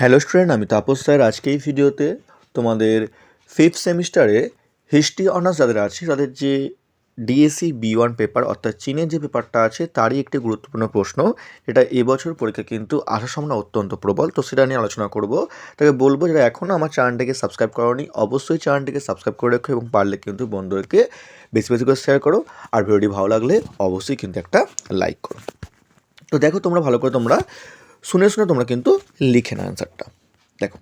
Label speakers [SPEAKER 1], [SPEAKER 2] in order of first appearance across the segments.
[SPEAKER 1] Hello student, আমি Tapas sir আজকে এই ভিডিওতে তোমাদের ফিফথ সেমিস্টারে হিস্ট্রি অনার্স যাদের আছে, তাদের যে ডিএসসি বি ওয়ান পেপার অর্থাৎ চীনের যে পেপারটা আছে, তারই একটি গুরুত্বপূর্ণ প্রশ্ন। যেটা এবছর পরীক্ষা কিন্তু আসার সম্ভাবনা অত্যন্ত প্রবল, তো সেটা নিয়ে আলোচনা করব। তাকে বলব যারা এখনও আমার চ্যানেলটিকে সাবস্ক্রাইব করোনি, অবশ্যই চ্যানেলটিকে সাবস্ক্রাইব করে রাখো এবং পারলে কিন্তু বন্ধুদেরকে বেশি বেশি করে শেয়ার করো। আর ভিডিওটি ভালো লাগলে অবশ্যই কিন্তু একটা লাইক করো। তো দেখো তোমরা ভালো করে তোমরা শুনে শুনে তোমরা কিন্তু লিখে না অ্যান্সারটা দেখো,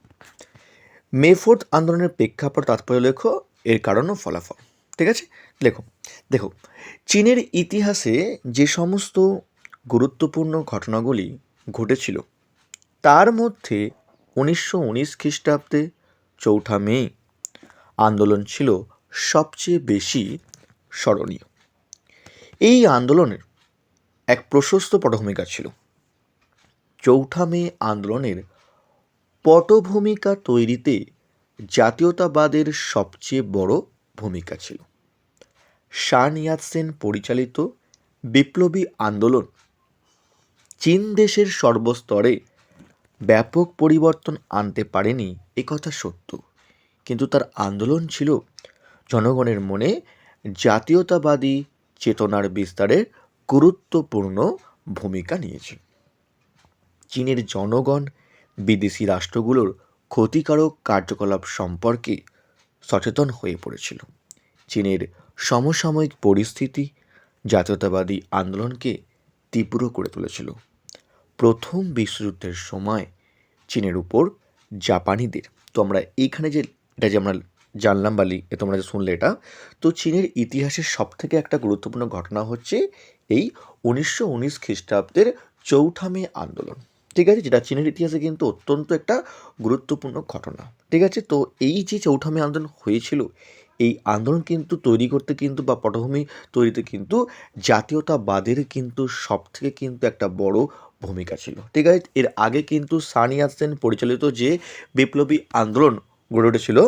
[SPEAKER 1] মে ফোর্থ আন্দোলনের প্রেক্ষাপট তাৎপর্য লেখো, এর কারণ ফলাফল, ঠিক আছে? লেখো দেখো, চীনের ইতিহাসে যে সমস্ত গুরুত্বপূর্ণ ঘটনাগুলি ঘটেছিল, তার মধ্যে উনিশশো উনিশ খ্রিস্টাব্দে চৌঠা মে আন্দোলন ছিল সবচেয়ে বেশি স্মরণীয়। এই আন্দোলনের এক প্রশস্ত পটভূমিকা ছিল। চৌঠা মে আন্দোলনের পটভূমিকা তৈরিতে জাতীয়তাবাদের সবচেয়ে বড় ভূমিকা ছিল। শান ইয়াতসেন পরিচালিত বিপ্লবী আন্দোলন চীন দেশের সর্বস্তরে ব্যাপক পরিবর্তন আনতে পারেনি একথা সত্য। কিন্তু তার আন্দোলন ছিল জনগণের মনে জাতীয়তাবাদী চেতনার বিস্তারে গুরুত্বপূর্ণ ভূমিকা নিয়েছিল চীনের জনগণ, বিদেশি রাষ্ট্রগুলোর ক্ষতিকারক কার্যকলাপ সম্পর্কে সচেতন হয়ে পড়েছিল। চীনের সমসাময়িক পরিস্থিতি জাতীয়তাবাদী আন্দোলনকে তীব্র করে তুলেছিল। প্রথম বিশ্বযুদ্ধের সময় চীনের উপর জাপানিদের, তো আমরা এইখানে যে, এটা যে আমরা জানলাম বা লি- এ তোমরা যে শুনলে এটা, তো চীনের ইতিহাসের সব থেকে একটা গুরুত্বপূর্ণ ঘটনা হচ্ছে এই উনিশশো উনিশ খ্রিস্টাব্দের চৌঠা মে আন্দোলন। ঠিক আছে, যেটা চীনের ইতিহাসে কিন্তু অত্যন্ত একটা গুরুত্বপূর্ণ ঘটনা। ঠিক আছে, তো এই যে চৌঠা মে আন্দোলন হয়েছিল, এই আন্দোলন কিন্তু তৈরি করতে কিন্তু বা পটভূমি তৈরিতে কিন্তু জাতীয়তাবাদের কিন্তু সব থেকে কিন্তু একটা বড় ভূমিকা ছিল। ঠিক আছে, এর আগে কিন্তু সানিয়া সেন পরিচালিত যে বিপ্লবী আন্দোলন গড়ে উঠেছিল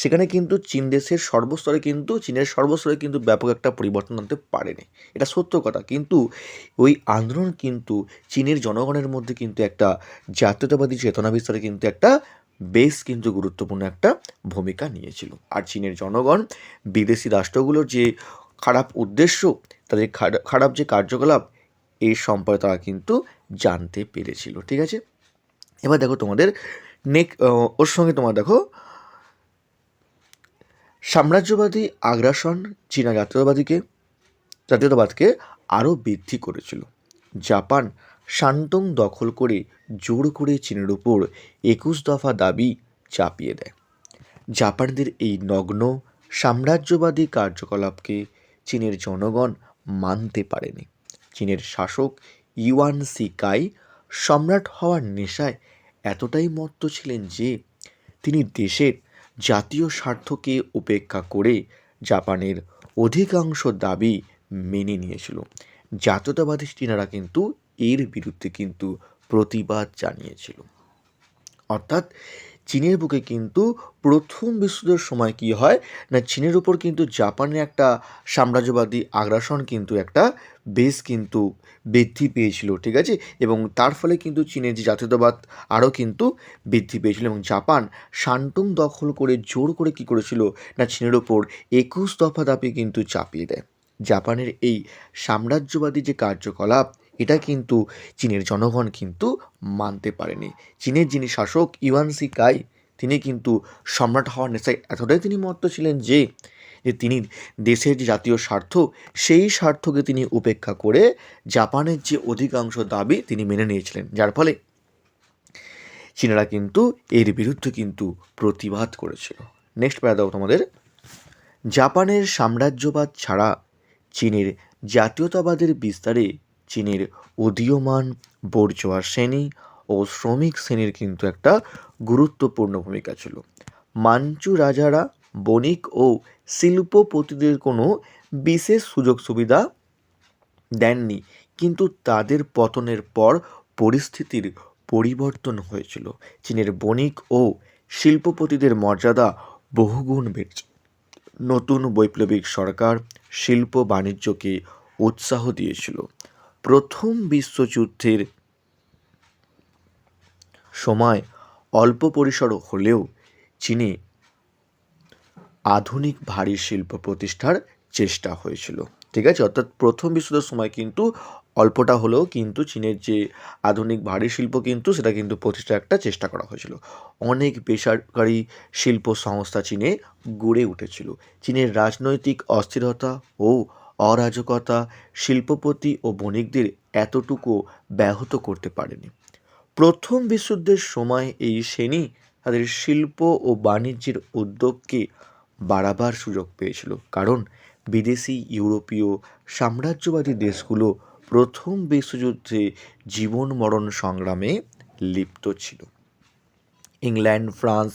[SPEAKER 1] সেখানে কিন্তু চীন দেশের সর্বস্তরে কিন্তু, চীনের সর্বস্তরে কিন্তু ব্যাপক একটা পরিবর্তন আনতে পারেনি। এটা সত্য কথা। কিন্তু ওই আন্দোলন কিন্তু চীনের জনগণের মধ্যে কিন্তু একটা জাতীয়তাবাদী চেতনা বিস্তারে কিন্তু একটা বেশ কিন্তু গুরুত্বপূর্ণ একটা ভূমিকা নিয়েছিল। আর চীনের জনগণ, বিদেশি রাষ্ট্রগুলোর যে খারাপ উদ্দেশ্য, তাদের খারা- খারাপ যে কার্যকলাপ এই সম্পর্কে তারা কিন্তু জানতে পেরেছিল। ঠিক আছে? এবার দেখো তোমাদের নেক ওর সঙ্গে তোমার দেখো সাম্রাজ্যবাদী আগ্রাসন চীনা জাতীয়তাবাদীকে জাতীয়তাবাদকে আরও বৃদ্ধি করেছিল। জাপান শান্তং দখল করে জোর করে চীনের উপর একুশ দফা দাবি চাপিয়ে দেয়। জাপানদের এই নগ্ন সাম্রাজ্যবাদী কার্যকলাপকে চীনের জনগণ মানতে পারেনি। চীনের শাসক ইউয়ান সিকাই সম্রাট হওয়ার নেশায় এতটাই মত্ত ছিলেন যে, তিনি দেশের জাতীয় স্বার্থকে উপেক্ষা করে জাপানের অধিকাংশ দাবি মেনে নিয়েছিল। জাতীয়তাবাদী চীনারা কিন্তু এর বিরুদ্ধে কিন্তু প্রতিবাদ জানিয়েছিল। অর্থাৎ চীনের বুকে কিন্তু প্রথম বিশ্বযুদ্ধের সময় কি হয়? না, চীনের উপর কিন্তু জাপানের একটা সাম্রাজ্যবাদী আগ্রাসন কিন্তু একটা বেশ কিন্তু বৃদ্ধি পেয়েছিল, ঠিক আছে? এবং তার ফলে কিন্তু চীনের যে জাতীয়তাবাদ আরও কিন্তু বৃদ্ধি পেয়েছিল এবং জাপান শান্তুং দখল করে, জোর করে কি করেছিল? না, চীনের ওপর একুশ দফা দাবি কিন্তু চাপিয়ে দেয়। জাপানের এই সাম্রাজ্যবাদী যে কার্যকলাপ এটা কিন্তু চীনের জনগণ কিন্তু মানতে পারেনি। চীনের যিনি শাসক ইউয়ান সি কাই তিনি কিন্তু সম্রাট হওয়ার নেশায় এতটাই তিনি মত্ত ছিলেন যে যে তিনি দেশের যে জাতীয় স্বার্থ, সেই স্বার্থকে তিনি উপেক্ষা করে জাপানের যে অধিকাংশ দাবি তিনি মেনে নিয়েছিলেন। যার ফলে চীনারা কিন্তু এর বিরুদ্ধে কিন্তু প্রতিবাদ করেছিল। নেক্সট প্যারা দাও তোমাদের। জাপানের সাম্রাজ্যবাদ ছাড়া চীনের জাতীয়তাবাদের বিস্তারে চীনের উদীয়মান বর্জোয়া শ্রেণি ও শ্রমিক শ্রেণির কিন্তু একটা গুরুত্বপূর্ণ ভূমিকা ছিল। মাঞ্চু রাজারা বণিক ও শিল্পপতিদের কোনো বিশেষ সুযোগ সুবিধা দেননি, কিন্তু তাদের পতনের পর পরিস্থিতির পরিবর্তন হয়েছিল। চীনের বণিক ও শিল্পপতিদের মর্যাদা বহুগুণ বেড়েছে। নতুন বৈপ্লবিক সরকার শিল্প বাণিজ্যকে উৎসাহ দিয়েছিল। প্রথম বিশ্বযুদ্ধের সময় অল্প পরিসর হলেও চীনে আধুনিক ভারী শিল্প প্রতিষ্ঠার চেষ্টা হয়েছিল। ঠিক আছে? অর্থাৎ প্রথম বিশ্বযুদ্ধের সময় কিন্তু অল্পটা হলেও কিন্তু চীনের যে আধুনিক ভারী শিল্প কিন্তু সেটা কিন্তু প্রতিষ্ঠার একটা চেষ্টা করা হয়েছিল। অনেক বেসরকারি শিল্প সংস্থা চীনে গড়ে উঠেছিল। চীনের রাজনৈতিক অস্থিরতা ও অরাজকতা শিল্পপতি ও বণিকদের এতটুকু ব্যাহত করতে পারেনি। প্রথম বিশ্বযুদ্ধের সময় এই শ্রেণি তাদের শিল্প ও বাণিজ্যের উদ্যোগকে বাড়াবার সুযোগ পেয়েছিল। কারণ বিদেশি, ইউরোপীয় সাম্রাজ্যবাদী দেশগুলো প্রথম বিশ্বযুদ্ধে জীবন মরণ সংগ্রামে লিপ্ত ছিল। ইংল্যান্ড, ফ্রান্স,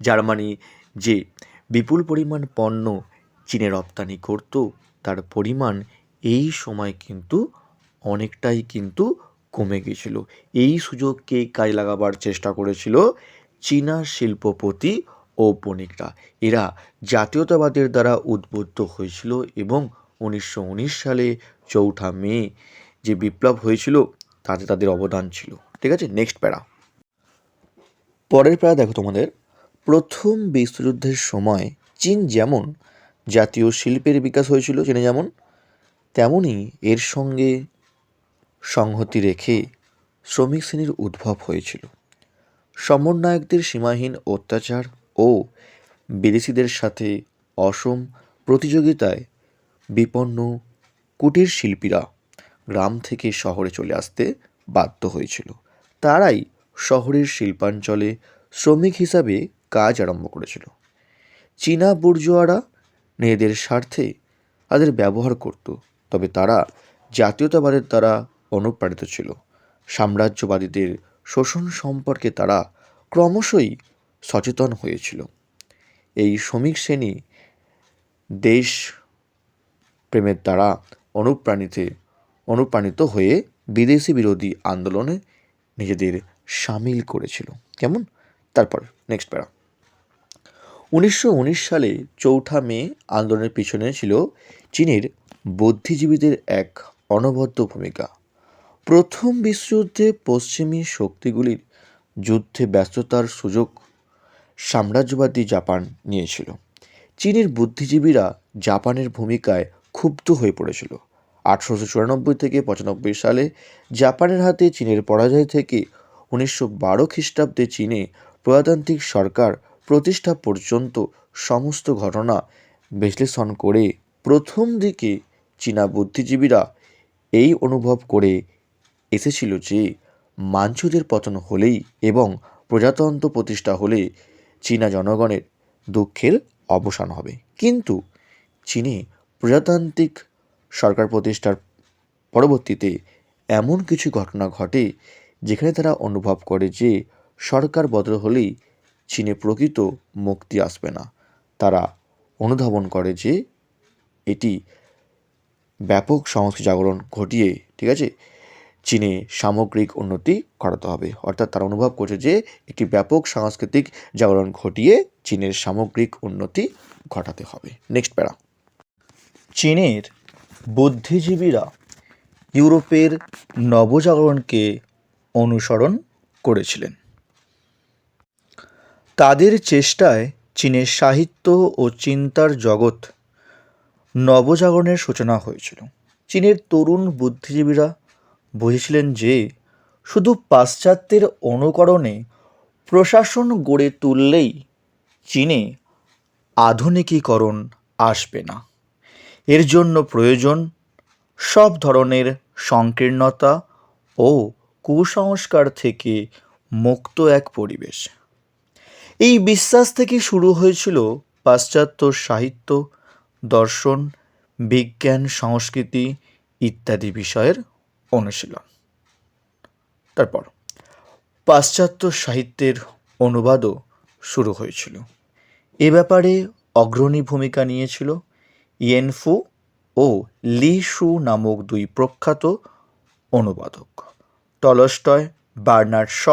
[SPEAKER 1] জার্মানি যে বিপুল পরিমাণ পণ্য চীনে রপ্তানি করত তার পরিমাণ এই সময় কিন্তু অনেকটাই কিন্তু কমে গিয়েছিল এই সুযোগকে কাজে লাগাবার চেষ্টা করেছিল চীনা শিল্পপতি ও বণিকরা। এরা জাতীয়তাবাদের দ্বারা উদ্বুদ্ধ হয়েছিল এবং উনিশশো উনিশ সালে চৌঠা মে যে বিপ্লব হয়েছিল, তাতে তাদের অবদান ছিল। ঠিক আছে নেক্সট প্যারা। পরের প্যারা দেখো তোমাদের। প্রথম বিশ্বযুদ্ধের সময় চীন যেমন জাতীয় শিল্পের বিকাশ হয়েছিল চীনে যেমন তেমনই এর সঙ্গে সংহতি রেখে শ্রমিক শ্রেণির উদ্ভব হয়েছিল। সমন্বয়কদের সীমাহীন অত্যাচার ও বিদেশিদের সাথে অসম প্রতিযোগিতায় বিপন্ন কুটির শিল্পীরা গ্রাম থেকে শহরে চলে আসতে বাধ্য হয়েছিল। তারাই শহরের শিল্পাঞ্চলে শ্রমিক হিসাবে কাজ আরম্ভ করেছিল। চীনা বুর্জোয়ারা মেয়েদের স্বার্থে তাদের ব্যবহার করত, তবে তারা জাতীয়তাবাদের দ্বারা অনুপ্রাণিত ছিল। সাম্রাজ্যবাদীদের শোষণ সম্পর্কে তারা ক্রমশই সচেতন হয়েছিল। এই শ্রমিক শ্রেণি দেশ প্রেমের দ্বারা অনুপ্রাণিতে, অনুপ্রাণিত হয়ে বিদেশি বিরোধী আন্দোলনে নিজেদের সামিল করেছিল। কেমন? তারপর নেক্সট প্যারা। উনিশশো উনিশ সালে চৌঠা মে আন্দোলনের পিছনে ছিল চীনের বুদ্ধিজীবীদের এক অনবদ্য ভূমিকা। প্রথম বিশ্বযুদ্ধে পশ্চিমী শক্তিগুলির যুদ্ধে ব্যস্ততার সুযোগ সাম্রাজ্যবাদী জাপান নিয়েছিল। চীনের বুদ্ধিজীবীরা জাপানের ভূমিকায় ক্ষুব্ধ হয়ে পড়েছিল। আঠারোশো চুরানব্বই থেকে পঁচানব্বই সালে জাপানের হাতে চীনের পরাজয় থেকে উনিশশো বারো খ্রিস্টাব্দে চীনে প্রজাতান্ত্রিক সরকার প্রতিষ্ঠা পর্যন্ত সমস্ত ঘটনা বিশ্লেষণ করে প্রথম দিকে চীনা বুদ্ধিজীবীরা এই অনুভব করে এসেছিল যে মাঞ্চুদের পতন হলেই এবং প্রজাতন্ত্র প্রতিষ্ঠা হলে চীনা জনগণের দুঃখের অবসান হবে। কিন্তু চীনে প্রজাতান্ত্রিক সরকার প্রতিষ্ঠার পরবর্তীতে এমন কিছু ঘটনা ঘটে যেখানে তারা অনুভব করে যে সরকার বদল হলেই চীনে প্রকৃত মুক্তি আসবে না। তারা অনুধাবন করে যে এটি ব্যাপক সংস্কৃতি জাগরণ ঘটিয়ে, ঠিক আছে, চীনে সামগ্রিক উন্নতি করাতে হবে। অর্থাৎ তারা অনুভব করছে যে একটি ব্যাপক সাংস্কৃতিক জাগরণ ঘটিয়ে চীনের সামগ্রিক উন্নতি ঘটাতে হবে। নেক্সট প্যারা। চীনের বুদ্ধিজীবীরা ইউরোপের নবজাগরণকে অনুসরণ করেছিলেন। তাদের চেষ্টায় চীনের সাহিত্য ও চিন্তার জগৎ নবজাগরণের সূচনা হয়েছিল। চীনের তরুণ বুদ্ধিজীবীরা বুঝেছিলেন যে, শুধু পাশ্চাত্যের অনুকরণে প্রশাসন গড়ে তুললেই চীনে আধুনিকীকরণ আসবে না। এর জন্য প্রয়োজন সব ধরনের সংকীর্ণতা ও কুসংস্কার থেকে মুক্ত এক পরিবেশ। এই বিশ্বাস থেকে শুরু হয়েছিল পাশ্চাত্য সাহিত্য, দর্শন, বিজ্ঞান, সংস্কৃতি ইত্যাদি বিষয়ের অনুশীলন। তারপর পাশ্চাত্য সাহিত্যের অনুবাদও শুরু হয়েছিল। এ ব্যাপারে অগ্রণী ভূমিকা নিয়েছিল ইয়েনফু ও লি শু নামক দুই প্রখ্যাত অনুবাদক। টলস্টয়, বার্নার্ড শ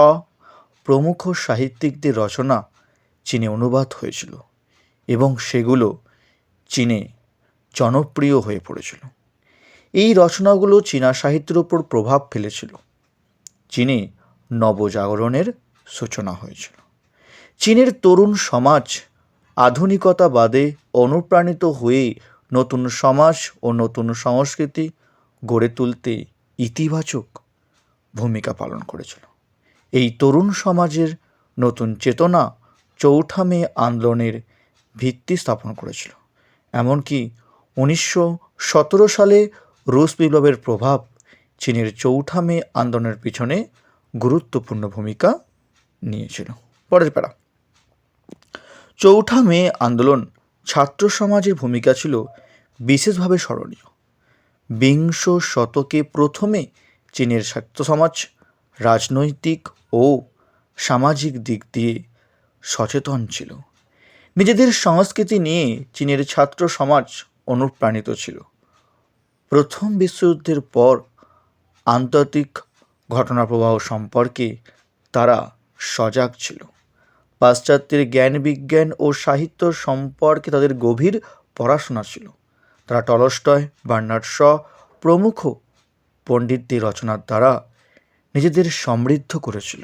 [SPEAKER 1] প্রমুখ সাহিত্যিকদের রচনা চীনে অনুবাদ হয়েছিল এবং সেগুলো চীনে জনপ্রিয় হয়ে পড়েছিল। এই রচনাগুলো চীনা সাহিত্যের উপর প্রভাব ফেলেছিল। চীনে নবজাগরণের সূচনা হয়েছিল।
[SPEAKER 2] চীনের তরুণ সমাজ আধুনিকতাবাদে অনুপ্রাণিত হয়ে নতুন সমাজ ও নতুন সংস্কৃতি গড়ে তুলতে ইতিবাচক ভূমিকা পালন করেছিল। এই তরুণ সমাজের নতুন চেতনা চৌঠা মে আন্দোলনের ভিত্তি স্থাপন করেছিল। এমনকি উনিশশো সতেরো সালে রুশ বিপ্লবের প্রভাব চীনের চৌঠা মে আন্দোলনের পিছনে গুরুত্বপূর্ণ ভূমিকা নিয়েছিল। পরের প্যারা চৌঠা মে আন্দোলন ছাত্র সমাজের ভূমিকা ছিল বিশেষভাবে স্মরণীয়। বিংশ শতকে প্রথমে চীনের ছাত্র সমাজ, রাজনৈতিক ও সামাজিক দিক দিয়ে সচেতন ছিল। নিজেদের সংস্কৃতি নিয়ে চীনের ছাত্র সমাজ অনুপ্রাণিত ছিল। প্রথম বিশ্বযুদ্ধের পর আন্তর্জাতিক ঘটনাপ্রবাহ সম্পর্কে তারা সজাগ ছিল। পাশ্চাত্যের জ্ঞান বিজ্ঞান ও সাহিত্য সম্পর্কে তাদের গভীর পড়াশোনা ছিল। তারা টলস্টয়, বার্নার্ড শ, প্রমুখ পণ্ডিতদের রচনার দ্বারা নিজেদের সমৃদ্ধ করেছিল।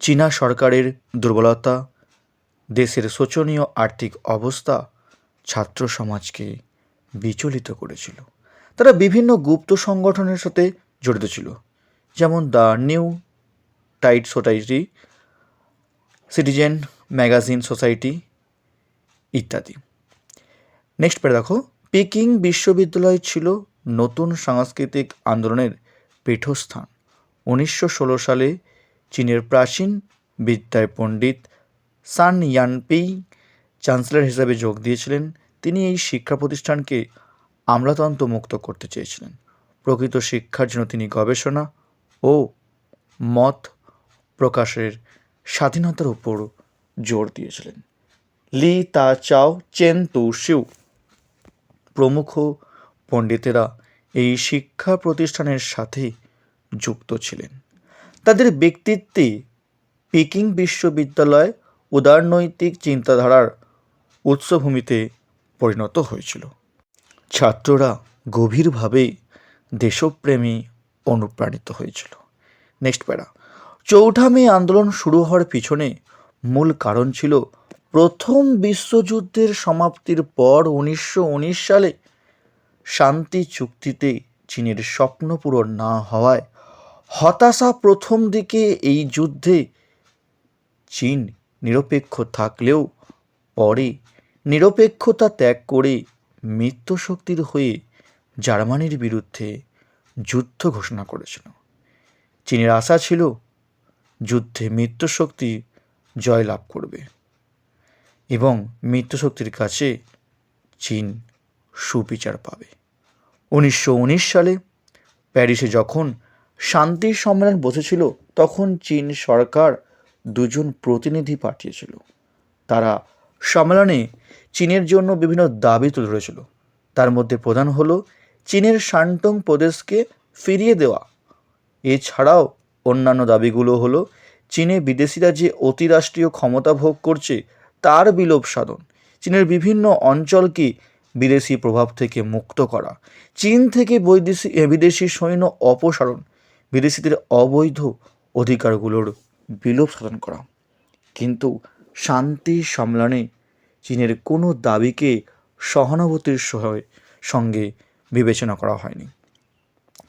[SPEAKER 2] চীনা সরকারের দুর্বলতা, দেশের শোচনীয় আর্থিক অবস্থা ছাত্র সমাজকে বিচলিত করেছিল। তারা বিভিন্ন গুপ্ত সংগঠনের সাথে জড়িত ছিল, যেমন the new tight society, citizen magazine society ইত্যাদি। নেক্সট পেরে দেখো, পেকিং বিশ্ববিদ্যালয় ছিল নতুন সাংস্কৃতিক আন্দোলনের পীঠস্থান। উনিশশো ষোলো সালে চীনের প্রাচীন বিদ্যায় পণ্ডিত সান ইয়ানপেই চ্যান্সেলর হিসাবে যোগ দিয়েছিলেন। তিনি এই শিক্ষা প্রতিষ্ঠানকে আমলাতন্ত্র মুক্ত করতে চেয়েছিলেন। প্রকৃত শিক্ষার জন্য তিনি গবেষণা ও মত প্রকাশের স্বাধীনতার উপর জোর দিয়েছিলেন। লি তা চাও চেন তু শিউ প্রমুখ পণ্ডিতেরা এই শিক্ষা প্রতিষ্ঠানের সাথে যুক্ত ছিলেন। তাদের ব্যক্তিত্বে পেকিং বিশ্ববিদ্যালয় উদারনৈতিক চিন্তাধারার উৎসভূমিতে পরিণত হয়েছিল। ছাত্ররা গভীরভাবে দেশপ্রেমী অনুপ্রাণিত হয়েছিল। নেক্সট প্যারা। চৌঠা মে আন্দোলন শুরু হওয়ার পিছনে মূল কারণ ছিল প্রথম বিশ্বযুদ্ধের সমাপ্তির পর উনিশশো উনিশ সালে শান্তি চুক্তিতে চীনের স্বপ্ন পূরণ না হওয়ায় হতাশা প্রথম দিকে এই যুদ্ধে চীন নিরপেক্ষ থাকলেও পরে নিরপেক্ষতা ত্যাগ করে মিত্রশক্তির হয়ে জার্মানির বিরুদ্ধে যুদ্ধ ঘোষণা করেছিল। চীনের আশা ছিল যুদ্ধে মিত্রশক্তি জয়লাভ করবে এবং মিত্রশক্তির কাছে চীন সুবিচার পাবে। উনিশশো উনিশ সালে প্যারিসে যখন শান্তির সম্মেলন বসেছিল, তখন চীন সরকার দুজন প্রতিনিধি পাঠিয়েছিল। তারা সম্মেলনে চীনের জন্য বিভিন্ন দাবি তুলে ধরেছিল। তার মধ্যে প্রধান হলো চীনের শান্টং প্রদেশকে ফিরিয়ে দেওয়া। এছাড়াও অন্যান্য দাবিগুলো হলো, চীনে বিদেশিরা যে অতিরাষ্ট্রীয় ক্ষমতা ভোগ করছে, তার বিলোপ সাধন, চীনের বিভিন্ন অঞ্চলকে বিদেশি প্রভাব থেকে মুক্ত করা, চীন থেকে বৈদেশি, বিদেশি সৈন্য অপসারণ বিদেশিদের অবৈধ অধিকারগুলোর বিলোপ সাধন করা। কিন্তু শান্তি সম্মেলনে চীনের কোনো দাবিকে সহানুভূতির সঙ্গে বিবেচনা করা হয়নি।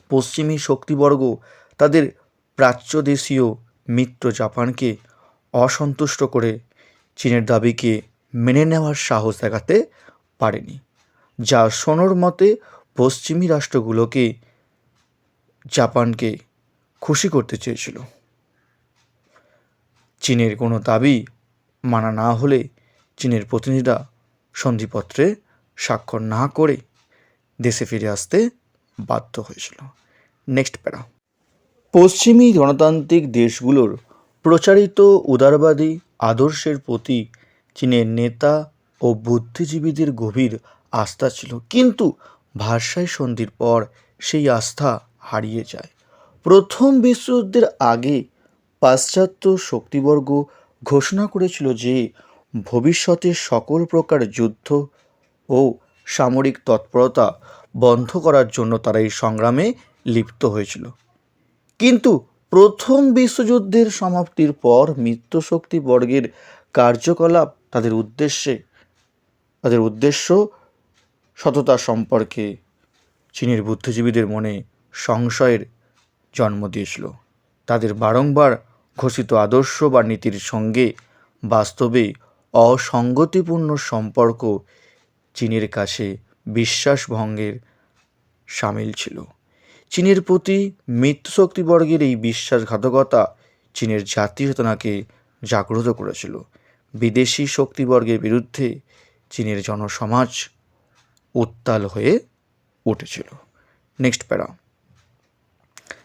[SPEAKER 2] পশ্চিমী শক্তিবর্গ তাদের প্রাচ্যদেশীয় মিত্র জাপানকে অসন্তুষ্ট করে চীনের দাবিকে মেনে নেওয়ার সাহস দেখাতে পারেনি, যা সোনোর মতে পশ্চিমী রাষ্ট্রগুলোকে জাপানকে খুশি করতে চেয়েছিল। চীনের কোনো দাবি মানা না হলে চীনের প্রতিনিধিরা সন্ধিপত্রে স্বাক্ষর না করে দেশে ফিরে আসতে বাধ্য হয়েছিল। নেক্সট প্যারা। পশ্চিমী গণতান্ত্রিক দেশগুলোর প্রচারিত উদারবাদী আদর্শের প্রতি চীনের নেতা ও বুদ্ধিজীবীদের গভীর আস্থা ছিল। কিন্তু ভাষায় সন্ধির পর সেই আস্থা হারিয়ে যায়। প্রথম বিশ্বযুদ্ধের আগে পাশ্চাত্য শক্তিবর্গ ঘোষণা করেছিল যে ভবিষ্যতে সকল প্রকার যুদ্ধ ও সামরিক তৎপরতা বন্ধ করার জন্য তারা এই সংগ্রামে লিপ্ত হয়েছিল। কিন্তু প্রথম বিশ্বযুদ্ধের সমাপ্তির পর মিত্রশক্তি বর্গের কার্যকলাপ তাদের উদ্দেশ্যে, তাদের উদ্দেশ্য সততা সম্পর্কে, চীনের বুদ্ধিজীবীদের মনে সংশয়ের জন্ম দিয়েছিল। তাদের বারংবার ঘোষিত আদর্শ বা নীতির সঙ্গে বাস্তবে অসঙ্গতিপূর্ণ সম্পর্ক চীনের কাছে বিশ্বাসভঙ্গের সামিল ছিল। চীনের প্রতি মিত্রশক্তিবর্গের এই বিশ্বাসঘাতকতা চীনের জাতীয় চেতনাকে জাগ্রত করেছিল। বিদেশি শক্তিবর্গের বিরুদ্ধে চীনের জনসমাজ উত্তাল হয়ে উঠেছিল। নেক্সট প্যারা।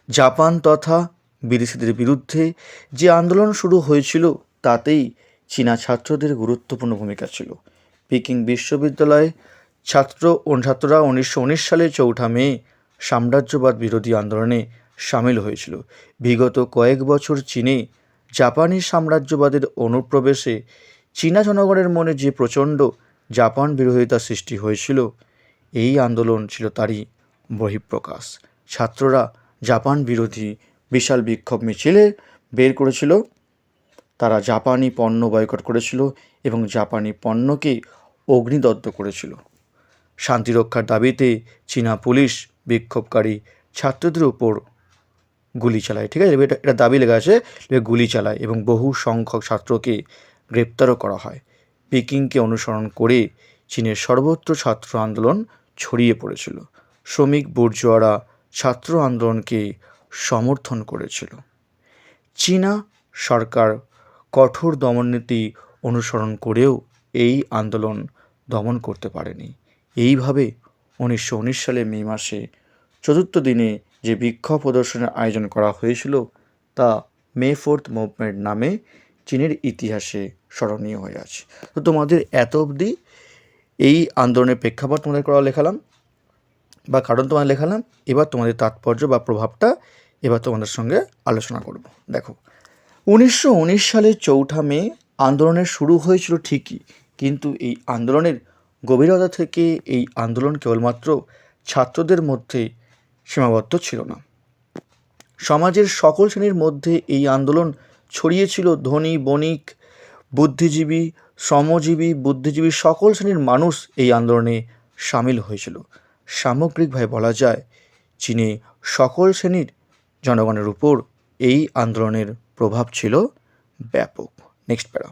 [SPEAKER 2] জাপান তথা বিদেশিদের বিরুদ্ধে যে আন্দোলন শুরু হয়েছিল, তাতেই চীনা ছাত্রদের গুরুত্বপূর্ণ ভূমিকা ছিল। পিকিং বিশ্ববিদ্যালয়ে ছাত্র ও ছাত্ররা উনিশশো উনিশ সালে চৌঠা মে সাম্রাজ্যবাদ বিরোধী আন্দোলনে সামিল হয়েছিল। বিগত কয়েক বছর চীনে জাপানি সাম্রাজ্যবাদের অনুপ্রবেশে চীনা জনগণের মনে যে প্রচণ্ড জাপান বিরোধিতা সৃষ্টি হয়েছিল, এই আন্দোলন ছিল তারই বহিঃপ্রকাশ। ছাত্ররা জাপান বিরোধী বিশাল বিক্ষোভ মিছিলে বের করেছিল। তারা জাপানি পণ্য বয়কট করেছিল এবং জাপানি পণ্যকে অগ্নিদগ্ধ করেছিল। শান্তিরক্ষার দাবিতে চীনা পুলিশ বিক্ষোভকারী ছাত্রদের উপর গুলি চালায়, ঠিক আছে? এটা এটা দাবি লেখা আছে গুলি চালায় এবং বহু সংখ্যক ছাত্রকে গ্রেপ্তারও করা হয়। পিকিংকে অনুসরণ করে চীনের সর্বত্র ছাত্র আন্দোলন ছড়িয়ে পড়েছিল। শ্রমিক, বুর্জোয়ারা ছাত্র আন্দোলনকে সমর্থন করেছিল। চীনা সরকার কঠোর দমননীতি অনুসরণ করেও এই আন্দোলন দমন করতে পারেনি। এইভাবে উনিশশো উনিশ সালে মে মাসে চতুর্থ দিনে যে বিক্ষোভ প্রদর্শনের আয়োজন করা হয়েছিল, তা মে ফোর্থ মুভমেন্ট নামে চীনের ইতিহাসে স্মরণীয় হয়ে আছে। তো তোমাদের এত অবধি এই আন্দোলনের প্রেক্ষাপট তোমাদের করা লেখালাম বা কারণ তোমাদের লেখালাম এবার তোমাদের তাৎপর্য বা প্রভাবটা এবার তোমাদের সঙ্গে আলোচনা করব। দেখো, উনিশশো উনিশ সালের চৌঠা মে আন্দোলনের শুরু হয়েছিল ঠিকই, কিন্তু এই আন্দোলনের গভীরতা থেকে এই আন্দোলন কেবলমাত্র ছাত্রদের মধ্যে সীমাবদ্ধ ছিল না। সমাজের সকল শ্রেণির মধ্যে এই আন্দোলন ছড়িয়েছিল। ধনী, বণিক, বুদ্ধিজীবী, শ্রমজীবী, বুদ্ধিজীবী সকল শ্রেণির মানুষ এই আন্দোলনে সামিল হয়েছিল। সামগ্রিকভাবে বলা যায় চীনে সকল শ্রেণির জনগণের উপর এই আন্দোলনের প্রভাব ছিল ব্যাপক। নেক্সট প্যারা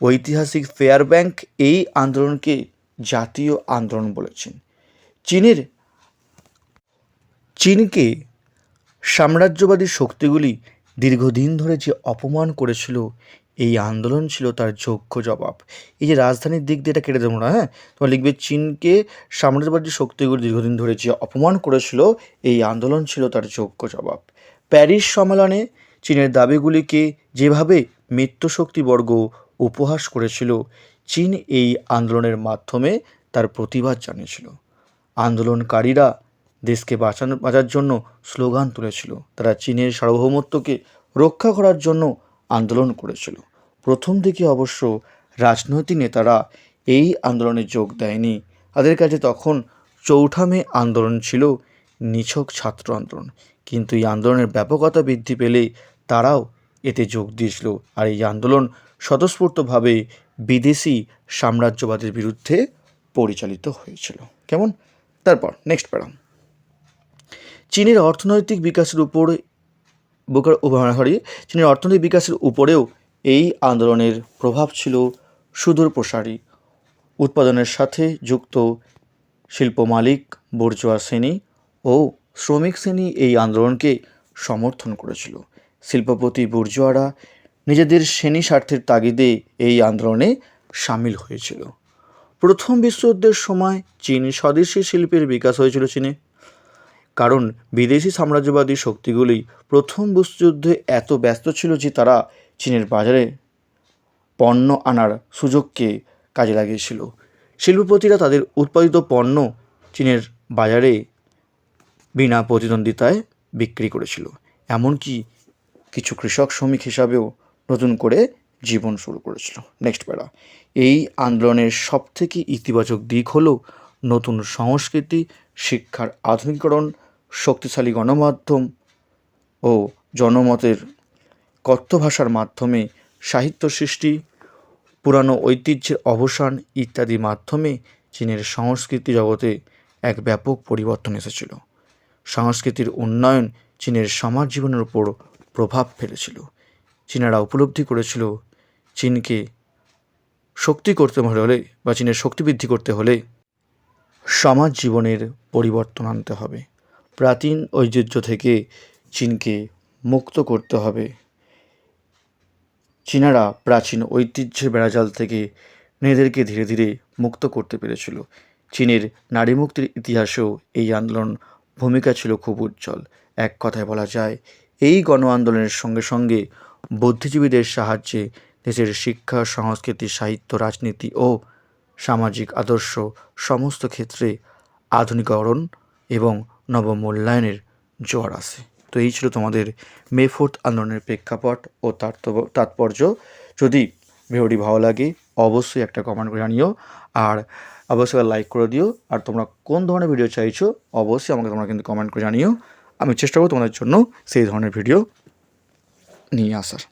[SPEAKER 2] ঐতিহাসিক ফেয়ার ব্যাংক এই আন্দোলনকে জাতীয় আন্দোলন বলেছেন। চীনের, চীনকে সাম্রাজ্যবাদী শক্তিগুলি দীর্ঘদিন ধরে যে অপমান করেছিল এই আন্দোলন ছিল তার যোগ্য জবাব। এই যে রাজধানীর দিক দিয়ে এটা কেটে দেবো না হ্যাঁ? তোমার লিখবে, চীনকে সাম্রাজ্যবাদী শক্তিগুলি দীর্ঘদিন ধরে যে অপমান করেছিল, এই আন্দোলন ছিল তার যোগ্য জবাব। প্যারিস সম্মেলনে চীনের দাবিগুলিকে যেভাবে মিত্রশক্তিবর্গ উপহাস করেছিল, চীন এই আন্দোলনের মাধ্যমে তার প্রতিবাদ জানিয়েছিল। আন্দোলনকারীরা দেশকে বাঁচানো, বাঁচার জন্য স্লোগান তুলেছিল। তারা চীনের সার্বভৌমত্বকে রক্ষা করার জন্য আন্দোলন করেছিল। প্রথম দিকে অবশ্য রাজনৈতিক নেতারা এই আন্দোলনে যোগ দেয়নি। তাদের কাছে তখন চৌঠা মে আন্দোলন ছিল, নিছক ছাত্র আন্দোলন। কিন্তু এই আন্দোলনের ব্যাপকতা বৃদ্ধি পেলে তারাও এতে যোগ দিয়েছিল। আর এই আন্দোলন স্বতঃস্ফূর্তভাবে বিদেশি সাম্রাজ্যবাদের বিরুদ্ধে পরিচালিত হয়েছিল। কেমন? তারপর নেক্সট প্যারাম চীনের অর্থনৈতিক বিকাশের উপর সরি চীনের অর্থনৈতিক বিকাশের উপরেও এই আন্দোলনের প্রভাব ছিল সুদূর প্রসারী। উৎপাদনের সাথে যুক্ত শিল্প মালিক, বর্জোয়া শ্রেণি ও শ্রমিক শ্রেণি এই আন্দোলনকে সমর্থন করেছিল। শিল্পপতি বুর্জোয়ারা নিজেদের শ্রেণি স্বার্থের তাগিদে এই আন্দোলনে সামিল হয়েছিল। প্রথম বিশ্বযুদ্ধের সময় চীন স্বদেশী শিল্পের বিকাশ হয়েছিল চীনে। কারণ বিদেশি সাম্রাজ্যবাদী শক্তিগুলি প্রথম বিশ্বযুদ্ধে এত ব্যস্ত ছিল যে তারা চীনের বাজারে পণ্য আনার সুযোগকে কাজে লাগিয়েছিল। শিল্পপতিরা তাদের উৎপাদিত পণ্য চীনের বাজারে বিনা প্রতিদ্বন্দ্বিতায় বিক্রি করেছিল। এমনকি কিছু কৃষক শ্রমিক হিসাবেও নতুন করে জীবন শুরু করেছিল। নেক্সট প্যারা এই আন্দোলনের সবথেকে ইতিবাচক দিক হলো নতুন সংস্কৃতি, শিক্ষার আধুনিকীকরণ শক্তিশালী গণমাধ্যম ও জনমতের কথ্য ভাষার মাধ্যমে সাহিত্য সৃষ্টি, পুরানো ঐতিহ্যের অবসান ইত্যাদি মাধ্যমে চীনের সংস্কৃতি জগতে এক ব্যাপক পরিবর্তন এসেছিল। সংস্কৃতির উন্নয়ন চীনের সমাজ জীবনের উপর প্রভাব ফেলেছিল। চীনারা উপলব্ধি করেছিল চীনকে শক্তি করতে হলে বা চীনের শক্তি বৃদ্ধি করতে হলে সমাজ জীবনের পরিবর্তন আনতে হবে। প্রাচীন ঐতিহ্য থেকে চীনকে মুক্ত করতে হবে। চীনারা প্রাচীন ঐতিহ্যের বেড়াজাল থেকে মেয়েদেরকে ধীরে ধীরে মুক্ত করতে পেরেছিল। চীনের নারী মুক্তির ইতিহাসেও এই আন্দোলন ভূমিকা ছিল খুব উজ্জ্বল। এক কথায় বলা যায়, এই গণ আন্দোলনের সঙ্গে সঙ্গে বুদ্ধিজীবীদের সাহায্যে দেশের শিক্ষা, সংস্কৃতি, সাহিত্য, রাজনীতি ও সামাজিক আদর্শ সমস্ত ক্ষেত্রে আধুনিকরণ এবং নবমূল্যায়নের জোয়ার আসে তো এই ছিল তোমাদের মে ফোর্থ আন্দোলনের প্রেক্ষাপট ও তাৎপর্য। যদি ভিডিওটি ভালো লাগে, অবশ্যই একটা কমেন্ট করে জানিও। আর অবশ্যই লাইক করে দিও। আর তোমরা কোন ধরনের ভিডিও চাইছো, অবশ্যই আমাকে তোমরা কিন্তু কমেন্ট করে জানিও। আমি চেষ্টা করব তোমাদের জন্য সেই ধরনের ভিডিও নিয়ে আসার।